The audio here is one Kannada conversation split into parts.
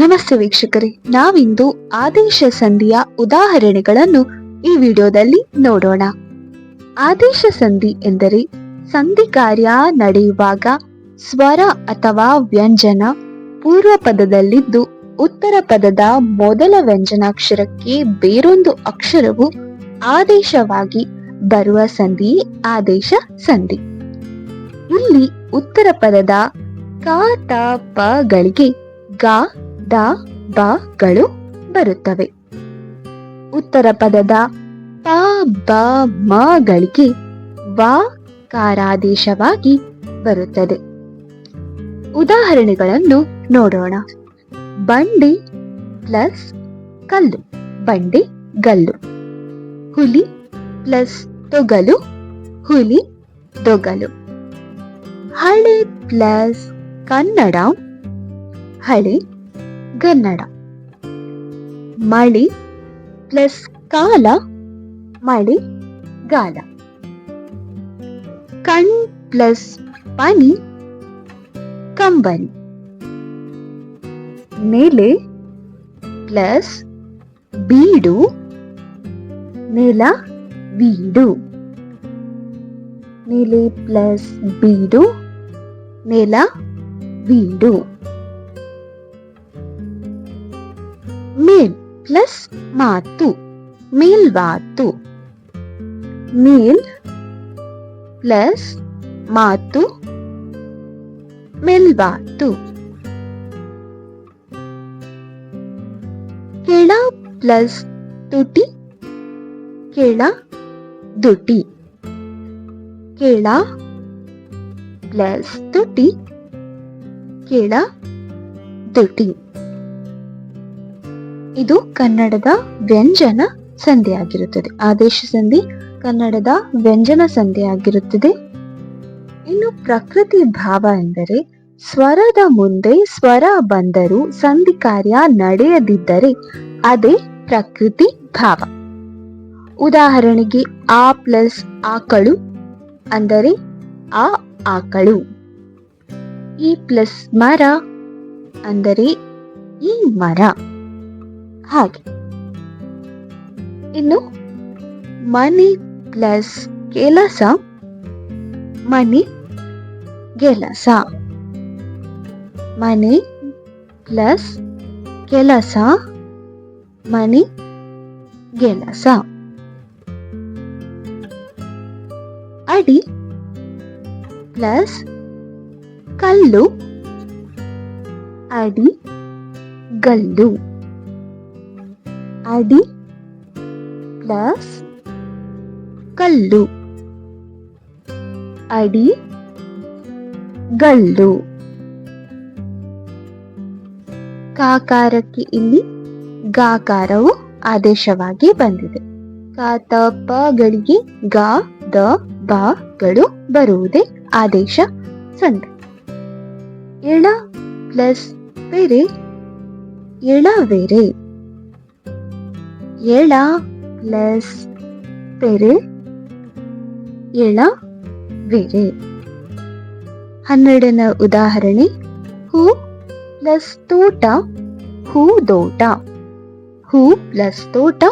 ನಮಸ್ತೆ ವೀಕ್ಷಕರೇ, ನಾವಿಂದು ಆದೇಶ ಸಂಧಿಯ ಉದಾಹರಣೆಗಳನ್ನು ಈ ವಿಡಿಯೋದಲ್ಲಿ ನೋಡೋಣ. ಆದೇಶ ಸಂಧಿ ಎಂದರೆ ಸಂಧಿ ಕಾರ್ಯ ನಡೆಯುವಾಗ ಸ್ವರ ಅಥವಾ ವ್ಯಂಜನ ಪೂರ್ವ ಪದದಲ್ಲಿದ್ದು ಉತ್ತರ ಪದದ ಮೊದಲ ವ್ಯಂಜನಾಕ್ಷರಕ್ಕೆ ಬೇರೊಂದು ಅಕ್ಷರವು ಆದೇಶವಾಗಿ ಬರುವ ಸಂಧಿ, ಆದೇಶ ಸಂಧಿ. ಇಲ್ಲಿ ಉತ್ತರ ಪದದ ಕ, ತ ಪಗಳಿಗೆ ಗ ದ, ಬ ಗಳು ಬರುತ್ತವೆ. ಉತ್ತರ ಪದದ ಪ, ಬ, ಮ ಗಳಿಗೆ ವ ಕಾರಾದೇಶವಾಗಿ ಬರುತ್ತದೆ. ಉದಾಹರಣೆಗಳನ್ನು ನೋಡೋಣ. ಬಂಡಿ ಪ್ಲಸ್ ಕಲ್ಲು, ಬಂಡಿ ಗಲ್ಲು. ಹುಲಿ ಪ್ಲಸ್ ತೊಗಲು, ಹುಲಿ ತೊಗಲು ಹಳೆ ಪ್ಲಸ್ ಕನ್ನಡ, ಹಳೆ ಗನ್ನಡ ಮಳಿ ಪ್ಲಸ್ ಕಾಲ, ಮಳೆ ಗಾಲ. ಕಣ್ ಪ್ಲಸ್ ಪನಿ, ಕಂಬನಿ. ನೆಲೆ ಪ್ಲಸ್ ಬೀಡು, ನೆಲ ಬೀಡು ನೆಲೆ ಪ್ಲಸ್ ಬೀಡು, ನೆಲ ಬೀಡು ಮೇಲ್ ಪ್ಲಸ್ ಮಾತು ಮೇಲ್ವಾತು ಮೇಲ್ ಪ್ಲಸ್ ಮಾತು ಮೇಲ್ವಾತು ಕೆಳ ಪ್ಲಸ್ ತುಟಿ, ಕೆಳ ದುಟಿ ಕೆಳ ಪ್ಲಸ್ ತುಟಿ, ಕೆಳ ದುಟಿ ಇದು ಕನ್ನಡದ ವ್ಯಂಜನ ಸಂಧಿಯಾಗಿರುತ್ತದೆ. ಆದೇಶ ಸಂಧಿ ಕನ್ನಡದ ವ್ಯಂಜನ ಸಂಧಿಯಾಗಿರುತ್ತದೆ. ಇನ್ನು ಪ್ರಕೃತಿ ಭಾವ ಎಂದರೆ ಸ್ವರದ ಮುಂದೆ ಸ್ವರ ಬಂದರೂ ಸಂಧಿ ಕಾರ್ಯ ನಡೆಯದಿದ್ದರೆ ಅದೇ ಪ್ರಕೃತಿ ಭಾವ. ಉದಾಹರಣೆಗೆ ಆ ಪ್ಲಸ್ ಆಕಳು ಅಂದರೆ ಆ ಆಕಳು. ಈ ಪ್ಲಸ್ ಮರ ಅಂದರೆ ಈ ಮರ. ಹಾಗೆ. ಇನ್ನು ಮನಿ ಪ್ಲಸ್ ಕೆಲಸ, ಮನಿ ಗೆಲಸ ಮನಿ ಪ್ಲಸ್ ಕೆಲಸ, ಮನಿ ಗೆಲಸ ಅಡಿ ಪ್ಲಸ್ ಕಲ್ಲು, ಅಡಿ ಗಲ್ಲು. ಅಡಿ ಪ್ಲಸ್ ಕಲ್ಲು. ಅಡಿ ಗಲ್ಲು. ಕಾಕಾರಕ್ಕೆ ಇಲ್ಲಿ ಗಾಕಾರವು ಆದೇಶವಾಗಿ ಬಂದಿದೆ. ಕಾತ ಪಗಳಿಗೆ ಗ, ದ ಬಗಳು ಗಳು ಬರುವುದೇ ಆದೇಶ ಸಂಧಿ ಎಳ ಪ್ಲಸ್ ಬೇರೆ ಎಳವೆರೆ ಎಳ ಪ್ಲಸ್ ಪೆರೆ. ಎಳ ವೆರೆ ಹನ್ನೆರಡನ ಉದಾಹರಣೆ, ಹೂ ಪ್ಲಸ್ ತೋಟ, ಹೂ ದೋಟ. ಹೂ ಪ್ಲಸ್ ತೋಟ,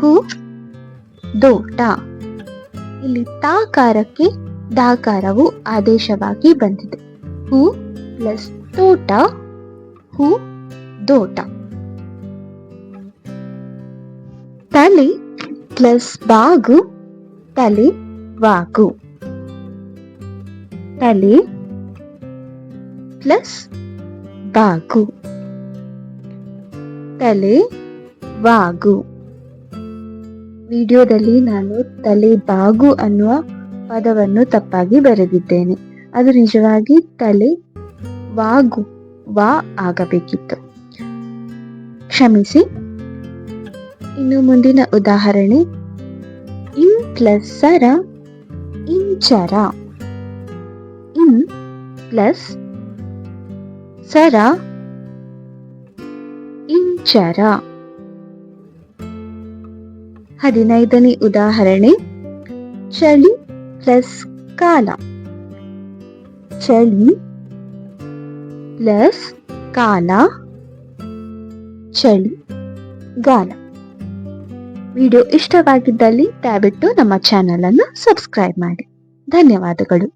ಹೂ ದೋಟ. ಇಲ್ಲಿ ತಾಕಾರಕ್ಕೆ ದಾಕಾರವು ಆದೇಶವಾಗಿ ಬಂದಿದೆ. ಹೂ ಪ್ಲಸ್ ತೋಟ, ಹೂ ದೋಟ. ತಲೆ ಪ್ಲಸ್ ಬಾಗು, ತಲೆ ವಾಗು. ತಲೆ ಪ್ಲಸ್ ಬಾಗು. ತಲೆ ವಾಗು. ವಿಡಿಯೋದಲ್ಲಿ ನಾನು ತಲೆ ಬಾಗು ಅನ್ನುವ ಪದವನ್ನು ತಪ್ಪಾಗಿ ಬರೆದಿದ್ದೇನೆ. ಅದು ನಿಜವಾಗಿ ತಲೆ ವಾಗು, ವಾ ಆಗಬೇಕಿತ್ತು. ಕ್ಷಮಿಸಿ. ಇನ್ನು ಮುಂದಿನ ಉದಾಹರಣೆ. ಇನ್ ಪ್ಲಸ್ ಸರ ಇಂಚರ ಇನ್ ಪ್ಲಸ್ ಸರ ಇಂಚರ ಹದಿನೈದನೇ ಉದಾಹರಣೆ. ಚಳಿ ಪ್ಲಸ್ ಕಾಲ. ಚಳಿ ಪ್ಲಸ್ ಕಾಲ. ಚಳಿ ಗಾಲ. ವಿಡಿಯೋ ಇಷ್ಟವಾಗಿದ್ದಲ್ಲಿ ದಯವಿಟ್ಟು ನಮ್ಮ ಚಾನೆಲ್ ಅನ್ನು ಸಬ್ಸ್ಕ್ರೈಬ್ ಮಾಡಿ. ಧನ್ಯವಾದಗಳು.